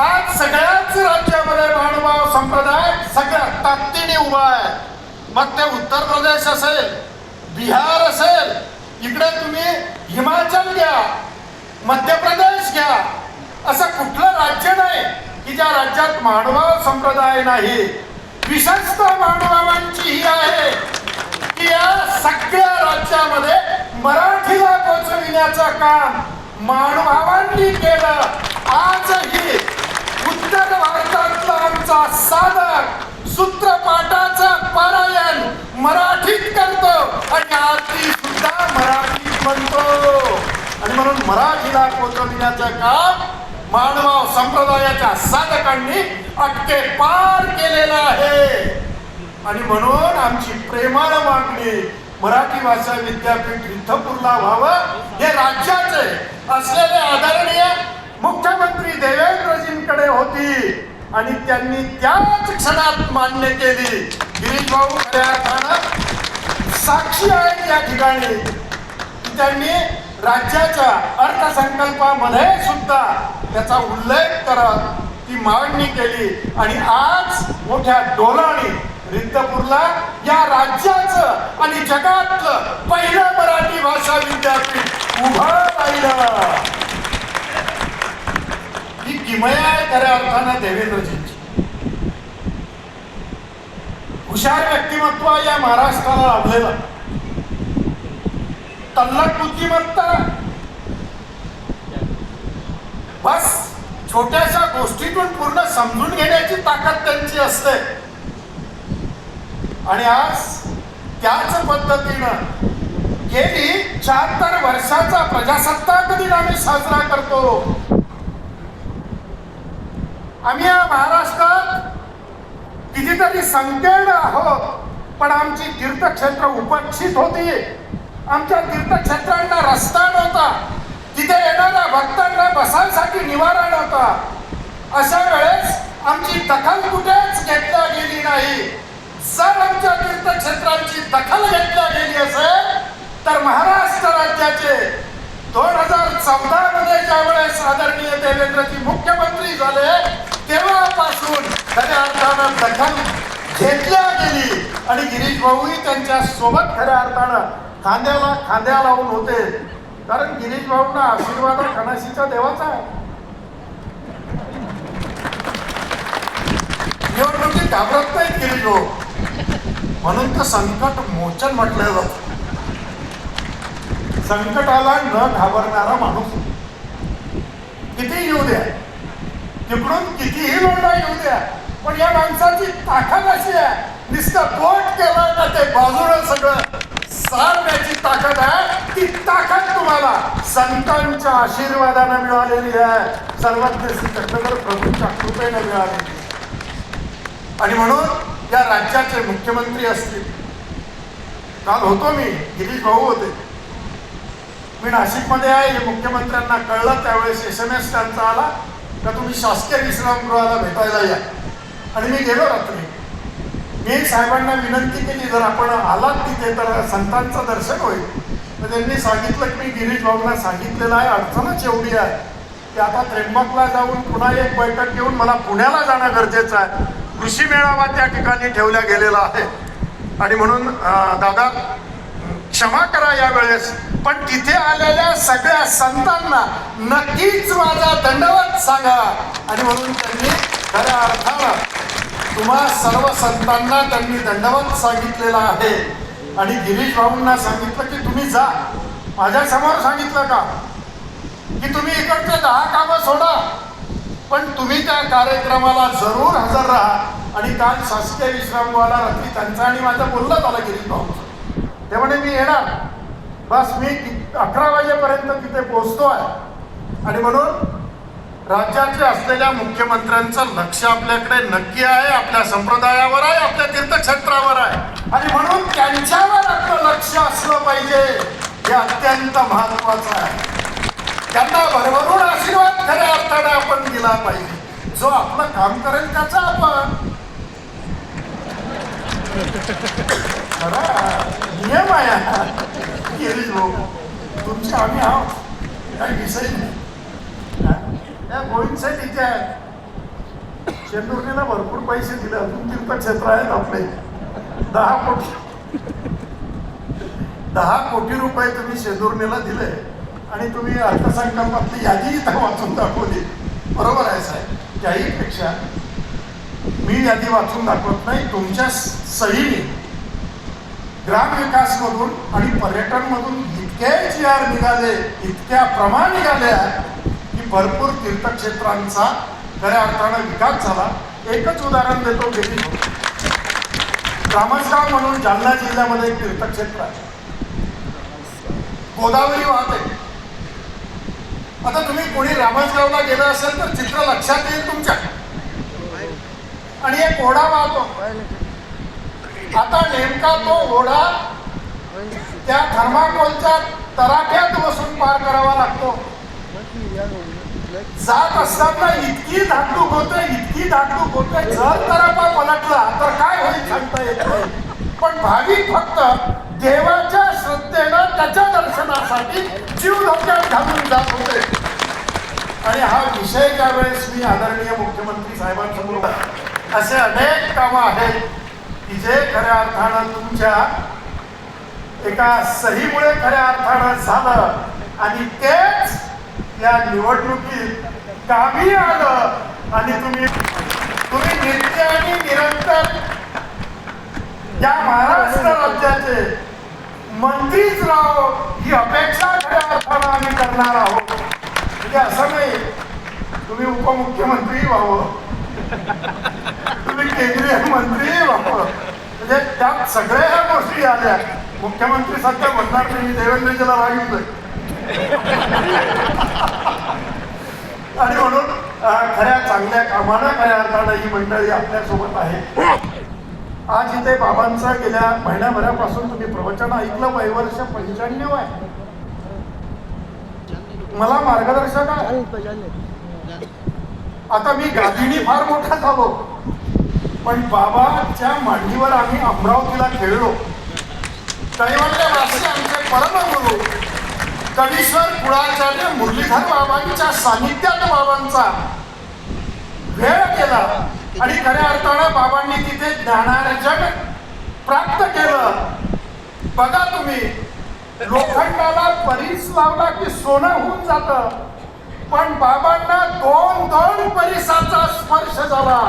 आज सगळ्याच राज्यामध्ये मानवाव संप्रदाय सगळ्या ताकदीने उभा आहे. मग ते उत्तर प्रदेश असेल बिहार असेल इकडे तुम्ही हिमाचल घ्या मध्य प्रदेश घ्या. असं कुठलं राज्य नाही की ज्या राज्यात मानवाव संप्रदाय नाही. विशेषतः मानवांची ही आहे की या सगळ्या राज्यामध्ये मराठीला पोचविण्याचं काम मानवांनी केलं. आजही उत्तर भारतातला आमचा साधक सूत्रपाठाचा पारायण मराठीत करतो. आणि आरती सुद्धा मराठीत म्हणतो. आणि म्हणून मराठीला पोचविण्याचं काम? मानवाव संप्रदायाच्या साधकांनी अटके पार केलेलं आहे. आणि म्हणून आमची प्रेमाळ मागणी मराठी भाषा विद्यापीठ रिद्धपूरला व्हावं हे राज्याचे असलेले आदरणीय मुख्यमंत्री देवेंद्रजींकडे होती आणि त्यांनी त्याच क्षणात मान्य केली. गिरीश भाऊ साक्षी आहेत या ठिकाणी. त्यांनी राज्याच्या अर्थसंकल्पामध्ये सुद्धा त्याचा उल्लेख करत ती मागणी केली. आणि आज मोठ्या डोलाने रिद्धपूरला या राज्याचं आणि जगातलं पहिलं मराठी भाषा विद्यापीठ उभं राहिलं. ही किमया आहे खऱ्या अर्थानं देवेंद्रजींची. हुशार व्यक्तिमत्व या महाराष्ट्राला लाभलेलं तल्लक बुद्धिमत्ता बस छोट्याशा गोष्टीतून पूर्ण समजून घेण्याची ताकद त्यांची असते. आणि आज त्याच पद्धतीनं गेली शहात्तर वर्षाचा प्रजासत्ताक दिन आम्ही साजरा करतो. आम्ही या महाराष्ट्रात कितीतरी संकीर्ण आहोत पण आमची तीर्थक्षेत्र उपक्षित होती. आमच्या तीर्थक्षेत्रांना रस्ता नव्हता. तिथे येणाऱ्या भक्तांना बसायसाठी निवारा नव्हता. अशा वेळेस आमची दखल कुठेच घेतल्या गेली नाही. जर आमच्या तीर्थक्षेत्रांची दखल घेतल्या गेली असेल तर महाराष्ट्र राज्याचे दोन हजार चौदा मध्ये ज्यावेळेस आदरणीय देवेंद्रजी मुख्यमंत्री झाले तेव्हापासून खऱ्या अर्थानं दखल घेतल्या गेली. आणि गिरीश भाऊही त्यांच्यासोबत खऱ्या अर्थानं खांद्याला खांद्या लावून होते. कारण गिरीश भाऊंना आशीर्वाद हा देवाचा आहे. निवडणुकी घाबरत नाही गिरीश भाऊ. म्हणून तर संकट मोचन म्हटलं जात. संकटाला न घाबरणारा माणूस किती येऊ द्या. तिकडून कितीही लोंढा येऊ द्या. पण या माणसाची ताकद अशी आहे. नुसतं बोट केलं ना ते बाजूला सगळं. सारण्याची ताकद आहे. ती ताकद तुम्हाला संतांच्या आशीर्वादाने मिळालेली आहे. सर्वज्ञ श्री चक्रधर प्रभूंच्या कृपेने मिळालेली आणि म्हणून या राज्याचे मुख्यमंत्री असतील. काल होतो मी गिरीश भाऊ होते. मी नाशिकमध्ये आहे. हे मुख्यमंत्र्यांना कळलं त्यावेळेस एस एम एस त्यांचा आला. का तुम्ही शासकीय विश्रामगृहाला भेटायला या? आणि मी गेलो रात्री. मी साहेबांना विनंती केली जर आपण आलात तिथे तर संतांचं दर्शन होईल. तर त्यांनी सांगितलं की मी गिरीश भाऊंना सांगितलेलं आहे अडचणच एवढी आहे. की आता त्र्यंबकला जाऊन पुन्हा एक बैठक घेऊन मला पुण्याला जाणं गरजेचं आहे. कृषी मेळावा त्या ठिकाणी ठेवला गेलेला आहे. आणि म्हणून दादा क्षमा करा या वेळेस पण तिथे आलेल्या सगळ्या संतांना नक्कीच माझा दंडवत सांगा. आणि म्हणून त्यांनी खऱ्या अर्थानं तुम्हा सर्व संतांना त्यांनी दंडवत सांगितलेला आहे. आणि गिरीश भाऊंना सांगितलं की तुम्ही जा. माझ्यासमोर सांगितलं का? की तुम्ही इकडचे दहा कामं सोडा. पण तुम्ही त्या कार्यक्रमाला जरूर हजर राहा. आणि काल शासकीय विश्रामगृहाला रात्री त्यांचा आणि माझं बोललं झालं गिरीश भाऊ ते म्हणे मी येणार. बस मी अकरा वाजेपर्यंत तिथे पोहोचतो आहे आणि म्हणून राज्याचे असलेल्या मुख्यमंत्र्यांचं लक्ष आपल्याकडे नक्की आहे आपल्या संप्रदायावर आहे आपल्या तीर्थक्षेत्रावर आहे. आणि म्हणून त्यांच्यावर आपलं लक्ष असलं पाहिजे हे अत्यंत महत्वाचं आहे. त्यांना भरभरून आशीर्वाद खऱ्या अर्थाने आपण दिला पाहिजे. जो आपलं काम करेल त्याचा आपण. खरा? नियम आहे हा. गिरीश भाऊ तुमचे आम्ही आहोत काही विषय नाही त्या गोविंद साहेब इथे आहेत शेंदुर्णीला भरपूर पैसे दिले अजून तीर्थक्षेत्र आहेत आपले. दहा कोटी दहा कोटी रुपये तुम्ही शेंदुर्णीला दिले आणि तुम्ही अर्थसंकल्पातली यादी इथं वाचून दाखवली. बरोबर आहे साहेब. त्याहीपेक्षा मी यादी वाचून दाखवत नाही. तुमच्या सहीने ग्रामविकासमधून आणि पर्यटनमधून इतके जी आर निघाले इतक्या प्रमाण निघाल्या की भरपूर तीर्थक्षेत्रांचा खऱ्या अर्थानं विकास झाला. एकच उदाहरण देतो गेली रामसगाव म्हणून जालना जिल्ह्यामध्ये एक तीर्थक्षेत्र आहे. गोदावरी वाहते. आता तुम्ही कोणी रामसगावला गेलं असेल तर चित्र लक्षात येईल तुमच्या. आणि एक ओढा वाहतो. आता नेमका तो ओढा त्या थर्माकोलच्या तराट्यात बसून पार करावा लागतो. जात असताना इतकी धाकधूक होते इतकी धाकधूक होते जर तरापा पलटला तर काय होईल सांगता येत नाही. पण भाविक फक्त देवाच्या श्रद्धेनं त्याच्या दर्शनासाठी जीव धोक्यात घालून जात होते. आणि हा विषय ज्यावेळेस मी आदरणीय मुख्यमंत्री साहेबांसमोर असे अनेक कामं आहेत. की जे खऱ्या अर्थानं तुमच्या एका सहीमुळे खऱ्या अर्थानं झालं. आणि तेच या निवडणुकीत कामी आलं. आणि तुम्ही तुम्ही नित्य आणि निरंतर या महाराष्ट्र राज्याचे मंत्रीच राहो ही अपेक्षा खऱ्या अर्थानं आम्ही करणार आहोत. म्हणजे असं नाही तुम्ही उपमुख्यमंत्री व्हावं. तुम्ही केंद्रीय मंत्री म्हणजे त्यात सगळ्या ह्या गोष्टी आल्या. मुख्यमंत्री सध्या म्हणणार नाही मी देवेंद्रजीला रागितलंय आणि म्हणून खऱ्या चांगल्या कामानं खऱ्या अर्थानं ही मंडळी आपल्यासोबत आहे. आज इथे बाबांचं गेल्या महिन्याभरापासून तुम्ही प्रवचन ऐकलं वय वर्ष पंच्याण्णव आहे. मला मार्गदर्शक आहे. आता मी गादिनी फार मोठा झालो. पण बाबाच्या मांडीवर आम्ही अमरावतीला खेळलो. कैवल्यवासी आमचे परमगुरु कवीश्वर कुळाचार्य मुरलीधर बाबांच्या सानिध्यात बाबांचा वेळ केला आणि खऱ्या अर्थानं बाबांनी तिथे ज्ञानार्जन प्राप्त केलं. बघा तुम्ही लोखंडाला परीस लावला की सोनं होऊन जातं. पण बाबांना दोन दोन परिसाचा स्पर्श झाला.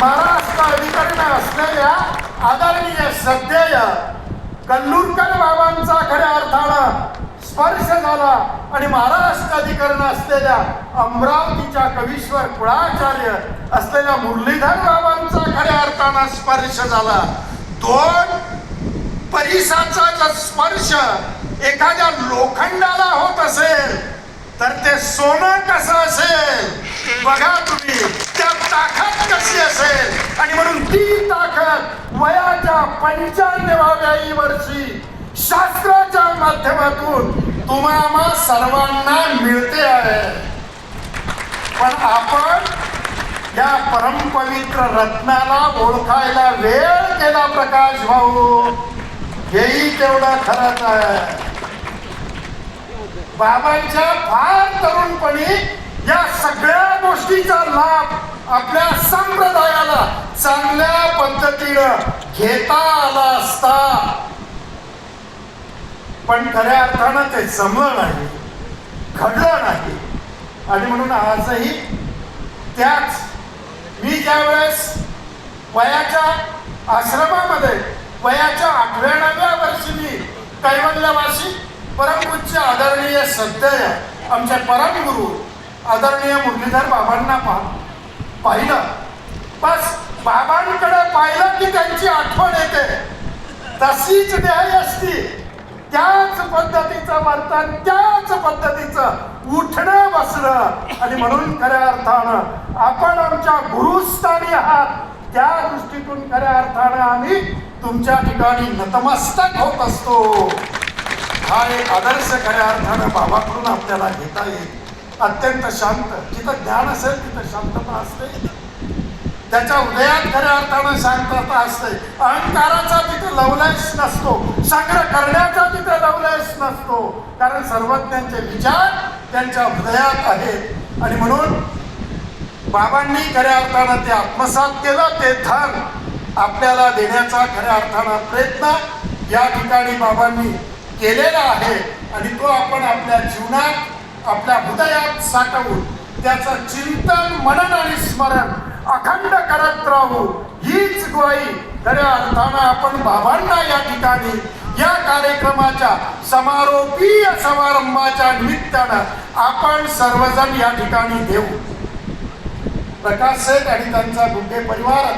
महाराष्ट्र अधिकरण असलेल्या आदरणीय सध्याय कल्लूरकर बाबांचा खऱ्या अर्थानं स्पर्श झाला. आणि महाराष्ट्र अधिकरण असलेल्या अमरावतीच्या कवीश्वर कुळाचार्य असलेल्या मुरलीधर बाबांचा खऱ्या अर्थानं स्पर्श झाला. दोन परिसाचा जर स्पर्श एखाद्या लोखंडाला होत असेल तर ते सोनं कसं असेल? बघा तुम्ही त्या ताकद कशी असेल? आणि म्हणून ती ताकद वयाच्या पंच्याण्णवाव्याही वर्षी शास्त्राच्या माध्यमातून तुम्हाला सर्वांना मिळते आहे. पण आपण या परमपवित्र रत्नाला ओळखायला वेळ केला प्रकाश भाऊ. हेही तेवढं खरंच आहे. बाबांच्या फार तरुणपणी या सगळ्या गोष्टीचा लाभ आपल्या संप्रदायाला चांगल्या पद्धतीनं घेता आला असता. पण खऱ्या अर्थानं ते जमलं नाही घडलं नाही. आणि म्हणून आजही त्याच मी ज्यावेळेस वयाच्या आश्रमामध्ये वयाच्या आठव्या नव्या वर्षी मी कैवल्यवासी परमपूज्य आदरणीय श्रद्धेय आमचे परमगुरु आदरणीय मुरलीधर बाबांना पा पाहिलं. बस बाबांकडे पाहिलं की त्यांची आठवण येते. तशीच न्याय असती. त्याच पद्धतीचं वर्तन त्याच पद्धतीचं उठणं बसणं. आणि म्हणून खऱ्या अर्थानं आपण आमच्या गुरुस्थानी आहात. त्या दृष्टीतून खऱ्या अर्थानं आम्ही तुमच्या ठिकाणी नतमस्तक होत असतो. हा एक आदर्श खऱ्या अर्थानं बाबाकडून आपल्याला घेता येईल. अत्यंत शांत. जिथं ज्ञान असेल तिथं शांतता असते. त्याच्या उदयात खऱ्या अर्थानं शांतता असते. अहंकाराचा तिथे लवलेश नसतो. संग्रह करण्याचा तिथे लवलेश नसतो. कारण सर्वज्ञांचे विचार त्यांच्या हृदयात आहेत. आणि म्हणून बाबांनी खऱ्या अर्थानं ते आत्मसात केलं ते धन आपल्याला देण्याचा खऱ्या अर्थानं प्रयत्न या ठिकाणी बाबांनी केलेला आहे आणि तो आपण आपल्या जीवनात आपल्या हृदयात साठवून त्याचं चिंतन मनन आणि स्मरण अखंड करत राहू. हीच ग्वाही खऱ्या अर्थानं आपण बाबांना या ठिकाणी या कार्यक्रमाच्या समारोपीय समारंभाच्या निमित्तानं आपण सर्वजण या ठिकाणी देऊ. प्रकाश सेठ आणि त्यांचा गुंडे परिवार